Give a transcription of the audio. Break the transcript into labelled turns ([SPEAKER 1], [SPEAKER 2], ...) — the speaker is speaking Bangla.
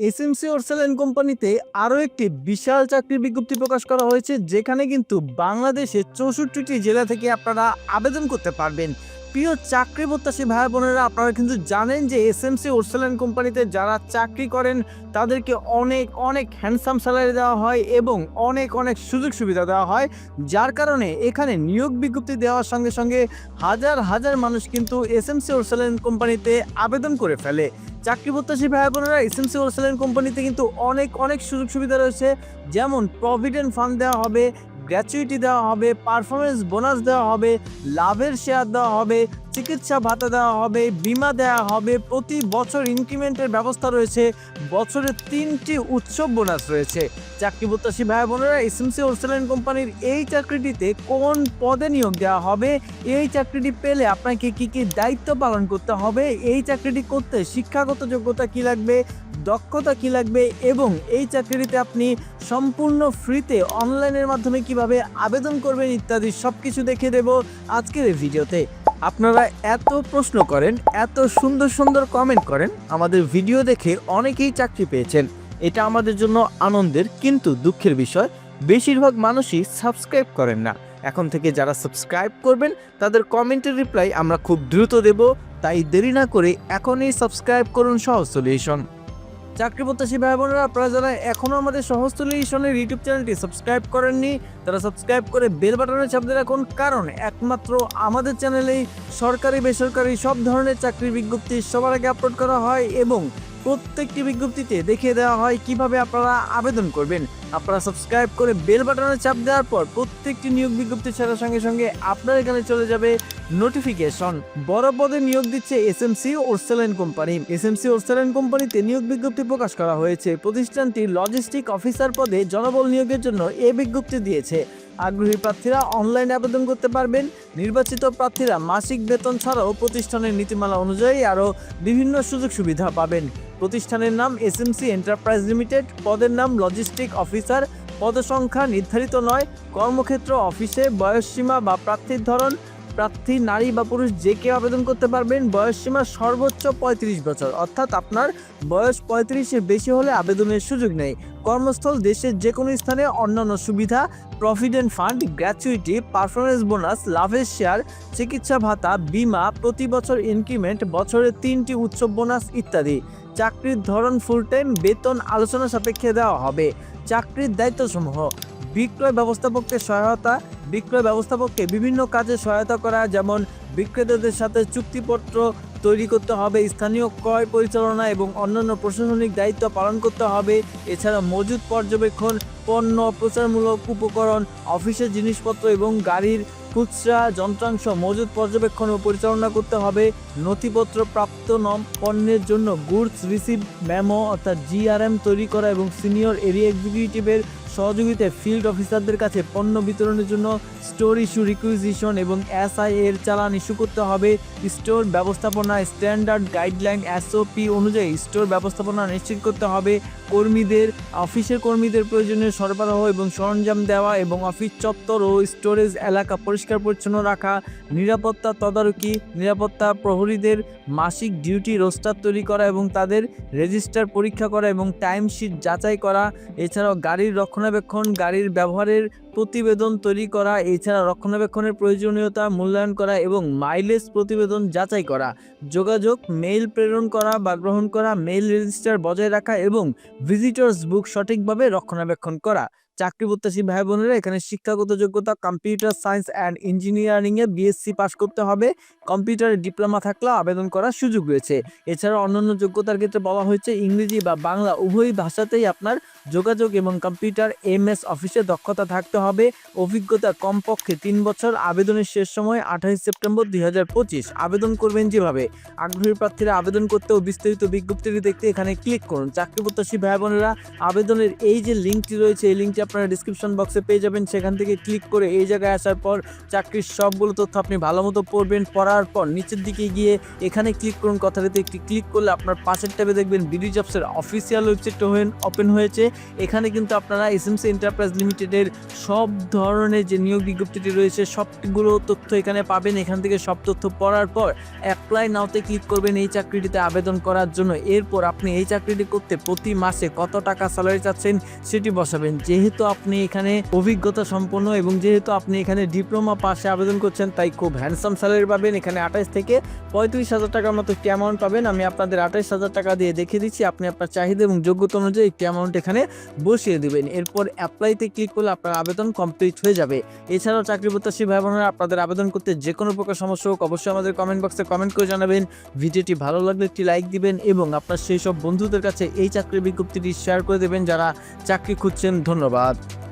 [SPEAKER 1] এসএমসি ওরসেলেন কোম্পানিতে আরও একটি বিশাল চাকরির বিজ্ঞপ্তি প্রকাশ করা হয়েছে, যেখানে কিন্তু বাংলাদেশের চৌষট্টিটি জেলা থেকে আপনারা আবেদন করতে পারবেন। প্রিয় চাকরি প্রত্যাশী ভাই বোনেরা, আপনারা কিন্তু জানেন যে এস এসএমসি ওরসেলেন কোম্পানিতে যারা চাকরি করেন, তাদেরকে অনেক অনেক হ্যান্ডসাম স্যালারি দেওয়া হয় এবং অনেক অনেক সুযোগ সুবিধা দেওয়া হয়। যার কারণে এখানে নিয়োগ বিজ্ঞপ্তি দেওয়ার সঙ্গে সঙ্গে হাজার হাজার মানুষ কিন্তু এসএমসি ওরসেলেন কোম্পানিতে আবেদন করে ফেলে। চাকরি প্রত্যাশী ভাই বোনেরা এস এসএমসি হোলসেলার কোম্পানিতে কিন্তু অনেক অনেক সুযোগ সুবিধা রয়েছে। যেমন প্রভিডেন্ট ফান্ড দেওয়া হবে গ্র্যাচুইটি দেওয়া হবে পারফরমেন্স বোনাস দেওয়া হবে, লাভের শেয়ার দেওয়া হবে, চিকিৎসা ভাতা দেওয়া হবে, বিমা দেওয়া হবে, প্রতি বছর ইনক্রিমেন্টের ব্যবস্থা রয়েছে, বছরে তিনটি উৎসব বোনাস রয়েছে। চাকরি প্রত্যাশী ভাই বোনেরা এসএমসি হোলসেলার কোম্পানির এই চাকরিটিতে কোন পদে নিয়োগ দেওয়া হবে? এই চাকরিটি পেলে আপনাকে কি কি দায়িত্ব পালন করতে হবে? এই চাকরিটি করতে শিক্ষাগত যোগ্যতা কি লাগবে? দক্ষতা কি লাগবে এবং এই চাকরিটিতে আপনি সম্পূর্ণ ফ্রিতে অনলাইনের মাধ্যমে কীভাবে আবেদন করবেন ইত্যাদি সব কিছু দেখে দেব আজকের এই ভিডিওতে। আপনারা এত প্রশ্ন করেন, এত সুন্দর সুন্দর কমেন্ট করেন, আমাদের ভিডিও দেখে অনেকেই চাকরি পেয়েছেন। এটা আমাদের জন্য আনন্দের কিন্তু দুঃখের বিষয়। বেশিরভাগ মানুষই সাবস্ক্রাইব করেন না। এখন থেকে যারা সাবস্ক্রাইব করবেন, তাদের কমেন্টের রিপ্লাই আমরা খুব দ্রুত দেব। তাই দেরি না করে এখনই সাবস্ক্রাইব করুন সহজ সলিউশন চাকরি প্রত্যাশী ভাই বোনেরা, আপনারা যারা এখনও আমাদের সহজ সলিউশনের ইউটিউব চ্যানেলটি সাবস্ক্রাইব করেননি, তারা সাবস্ক্রাইব করে বেল বাটনে চাপ দিয়ে রাখুন, কারণ একমাত্র আমাদের চ্যানেলেই সরকারি, বেসরকারি সব ধরনের চাকরির বিজ্ঞপ্তি সবার আগে আপলোড করা হয় এবং প্রত্যেকটি বিজ্ঞপ্তিতে দেখিয়ে দেওয়া হয় কীভাবে আপনারা আবেদন করবেন। আপনারা সাবস্ক্রাইব করে বেল বাটনে চাপ দেওয়ার পর প্রত্যেকটি নিয়োগ বিজ্ঞপ্তি ছাড়ার সঙ্গে সঙ্গে আপনার এখানে চলে যাবে নোটিফিকেশন বড় পদে নিয়োগ দিচ্ছে SMC Orsaline company SMC Orsaline কোম্পানিতে নিয়োগ বিজ্ঞপ্তি প্রকাশ করা হয়েছে। প্রতিষ্ঠানটি লজিস্টিক অফিসার পদে জনবল নিয়োগের জন্য এ বিজ্ঞপ্তি দিয়েছে। আগ্রহী প্রার্থীরা অনলাইনে আবেদন করতে পারবেন। নির্বাচিত প্রার্থীরা মাসিক বেতন ছাড়াও প্রতিষ্ঠানের নীতিমালা অনুযায়ী আরও বিভিন্ন সুযোগ সুবিধা পাবেন। প্রতিষ্ঠানের নাম এস এসএমসি এন্টারপ্রাইজ লিমিটেড পদের নাম লজিস্টিক অফিসার পদসংখ্যা নির্ধারিত নয়, কর্মক্ষেত্র, অফিসে বয়সসীমা বা প্রার্থীর ধরন, প্রার্থী, নারী বা পুরুষ যে কেউ আবেদন করতে পারবেন বয়সসীমা সর্বোচ্চ পঁয়ত্রিশ বছর। অর্থাৎ আপনার বয়স পঁয়ত্রিশের বেশি হলে আবেদনের সুযোগ নেই। কর্মস্থল দেশের যে কোনো স্থানে অন্যান্য সুবিধা provident fund gratuity performance bonus লাভের শেয়ার চিকিৎসা ভাতা, বিমা, প্রতি বছর ইনক্রিমেন্ট বছরের তিনটি উৎসব বোনাস ইত্যাদি। চাকরির ধরন ফুল টাইম বেতন আলোচনা সাপেক্ষে দেওয়া হবে। চাকরির দায়িত্বসমূহ বিক্রয় ব্যবস্থাপককে সহায়তা, বিক্রয় ব্যবস্থাপককে বিভিন্ন কাজে সহায়তা করা, যেমন বিক্রেতাদের সাথে চুক্তিপত্র তৈরি করতে হবে, স্থানীয় ক্রয় পরিচালনা এবং অন্যান্য প্রশাসনিক দায়িত্ব পালন করতে হবে। এছাড়া মজুদ পর্যবেক্ষণ, পণ্য প্রচারমূলক উপকরণ, অফিসের জিনিসপত্র এবং গাড়ির খুচরা যন্ত্রাংশ মজুদ পর্যবেক্ষণ ও পরিচালনা করতে হবে। নথিপত্র প্রাপ্ত নম পণ্যের জন্য গুডস রিসিভ মেমো অর্থাৎ জিআরএম তৈরি করা এবং সিনিয়র এরিয়া এক্সিকিউটিভের সহযোগিতায় ফিল্ড অফিসারদের কাছে পণ্য বিতরণের জন্য স্টোর ইস্যু রিকুইজিশন এবং এসআই এর চালান ইস্যু করতে হবে। স্টোর ব্যবস্থাপনা স্ট্যান্ডার্ড গাইডলাইন এসওপি অনুযায়ী স্টোর ব্যবস্থাপনা নিশ্চিত করতে হবে। কর্মীদের, অফিসের কর্মীদের প্রয়োজনীয় সরবরাহ এবং সরঞ্জাম দেওয়া এবং অফিস চত্বর ও স্টোরেজ এলাকা পরিষ্কার পরিচ্ছন্ন রাখা, নিরাপত্তা তদারকি, নিরাপত্তা প্রহরীদের মাসিক ডিউটি রোস্টার তৈরি করা এবং তাদের রেজিস্টার পরীক্ষা করা এবং টাইমশিট যাচাই করা। এছাড়াও গাড়ির রক্ষণাবেক্ষণ, গাড়ির ব্যবহারের প্রতিবেদন তৈরি করা, এছাড়া রক্ষণাবেক্ষণের প্রয়োজনীয়তা মূল্যায়ন করা এবং মাইলেজ প্রতিবেদন যাচাই করা, যোগাযোগ, মেইল প্রেরণ করা বা গ্রহণ করা, মেইল রেজিস্টার বজায় রাখা এবং ভিজিটর্স বুক সঠিকভাবে রক্ষণাবেক্ষণ করা। চাকরি প্রত্যাশী ভাই বোনেরা, এখানে শিক্ষাগত যোগ্যতা কম্পিউটার সায়েন্স অ্যান্ড ইঞ্জিনিয়ারিংয়ে বিএসসি পাস করতে হবে। কম্পিউটারে ডিপ্লোমা থাকলেও আবেদন করার সুযোগ রয়েছে। এছাড়া অন্যান্য যোগ্যতার ক্ষেত্রে বলা হয়েছে, ইংরেজি বা বাংলা উভয় ভাষাতেই আপনার যোগাযোগ এবং কম্পিউটার এমএস অফিসে দক্ষতা থাকতে হবে। অভিজ্ঞতা কমপক্ষে তিন বছর, আবেদনের শেষ সময় আঠাশ সেপ্টেম্বর দুই হাজার পঁচিশ। আবেদন করবেন যেভাবে। আগ্রহী প্রার্থীরা আবেদন করতে ও বিস্তারিত বিজ্ঞপ্তিটি দেখতে এখানে ক্লিক করুন। চাকরি প্রত্যাশী ভাই বোনেরা, আবেদনের এই যে লিঙ্কটি রয়েছে, এই লিঙ্কটি আপনারা ডিসক্রিপশন বক্সে পেয়ে যাবেন। সেখান থেকে ক্লিক করে এই জায়গায় আসার পর চাকরির সবগুলো তথ্য আপনি ভালো মতো পড়বেন, পড়ার পর নিচের দিকে গিয়ে এখানে ক্লিক করুন। কথাটিতে একটি ক্লিক করলে আপনার পাশের ট্যাবে দেখবেন বিডি জবসের অফিসিয়াল ওয়েবসাইটটা ওপেন হয়েছে। এখানে কিন্তু আপনারা এসএমসি এন্টারপ্রাইজ লিমিটেডের সব ধরনের যে নিয়োগ বিজ্ঞপ্তিটি রয়েছে, সবগুলো তথ্য এখানে পাবেন। এখান থেকে সব তথ্য পড়ার পর অ্যাপ্লাই নাওতে ক্লিক করবেন এই চাকরিটিতে আবেদন করার জন্য। এরপর আপনি এই চাকরিটি করতে প্রতি মাসে কত টাকা স্যালারি চাচ্ছেন সেটি বসাবেন। যেহেতু আপনি এখানে অভিজ্ঞতা সম্পন্ন এবং যেহেতু আপনি এখানে ডিপ্লোমা পাশে আবেদন করছেন, তাই খুব হ্যান্ডসাম স্যালারি পাবেন। এখানে আঠাশ থেকে পঁয়ত্রিশ হাজার টাকার মতো একটি অ্যামাউন্ট পাবেন। আমি আপনাদের আঠাশ হাজার টাকা দিয়ে দেখিয়ে দিচ্ছি। আপনি আপনার চাহিদা এবং যোগ্যতা অনুযায়ী একটি অ্যামাউন্ট এখানে বসিয়ে দেবেন। এরপর অ্যাপ্লাইতে ক্লিক করলে আপনার আবেদন কমপ্লিট হয়ে যাবে। এছাড়াও চাকরি প্রত্যাশী ভাই বোনেরা আপনাদের আবেদন করতে যে কোনো প্রকার সমস্যা হোক, অবশ্যই আমাদের কমেন্ট বক্সে কমেন্ট করে জানাবেন। ভিডিওটি ভালো লাগলে একটি লাইক দিবেন এবং আপনার সেই সব বন্ধুদের কাছে এই চাকরির বিজ্ঞপ্তিটি শেয়ার করে দেবেন। যারা চাকরি খুঁজছেন, ধন্যবাদ। uh,